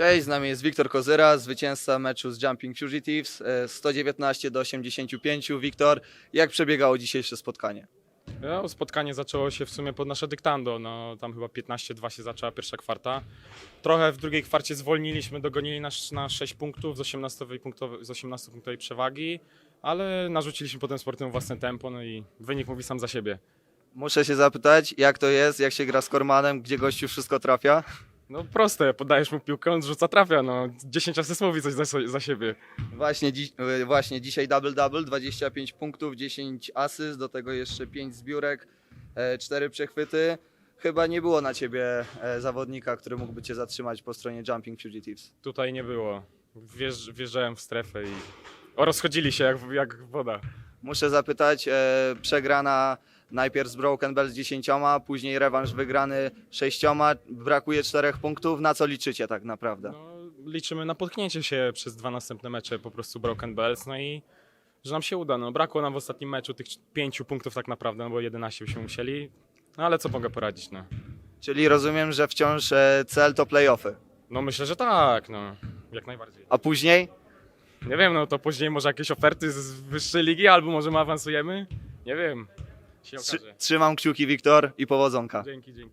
Cześć, z nami jest Wiktor Kozyra, zwycięzca meczu z Jumping Fugitives, e, 119 do 85. Wiktor, jak przebiegało dzisiejsze spotkanie? No, spotkanie zaczęło się w sumie pod nasze dyktando. No, tam chyba 15-2 się zaczęła pierwsza kwarta. Trochę w drugiej kwarcie zwolniliśmy, dogonili nas na 6 punktów z 18-punktowej z 18 punktowej przewagi, ale narzuciliśmy potem sportem własne tempo, no i wynik mówi sam za siebie. Muszę się zapytać, jak to jest, jak się gra z Kormanem, gdzie gościu wszystko trafia? No proste, podajesz mu piłkę, on rzuca, trafia, no 10 asystów mówi coś za, za siebie. Właśnie, dzi- e, właśnie dzisiaj double-double, 25 punktów, 10 asyst, do tego jeszcze 5 zbiórek, 4 przechwyty. Chyba nie było na ciebie e, zawodnika, który mógłby cię zatrzymać po stronie Jumping Fugitives. Tutaj nie było. Wjeżdż, wjeżdżałem w strefę i o, rozchodzili się jak, jak woda. Muszę zapytać, e, przegrana najpierw z Broken Bell z 10, później rewanż wygrany 6, brakuje 4 punktów. Na co liczycie tak naprawdę? No, liczymy na potknięcie się przez dwa następne mecze po prostu Broken Bells, no i że nam się uda. No, brakło nam w ostatnim meczu tych pięciu punktów tak naprawdę, no bo 11 byśmy musieli, no ale co mogę poradzić, no. Czyli rozumiem, że wciąż e, cel to playoffy. No myślę, że tak, no, jak najbardziej. A później? Nie wiem, no to później może jakieś oferty z wyższej ligi, albo może my awansujemy, nie wiem, się Trzy, okaże. trzymam kciuki, Wiktor, i powodzonka. Dzięki, dzięki.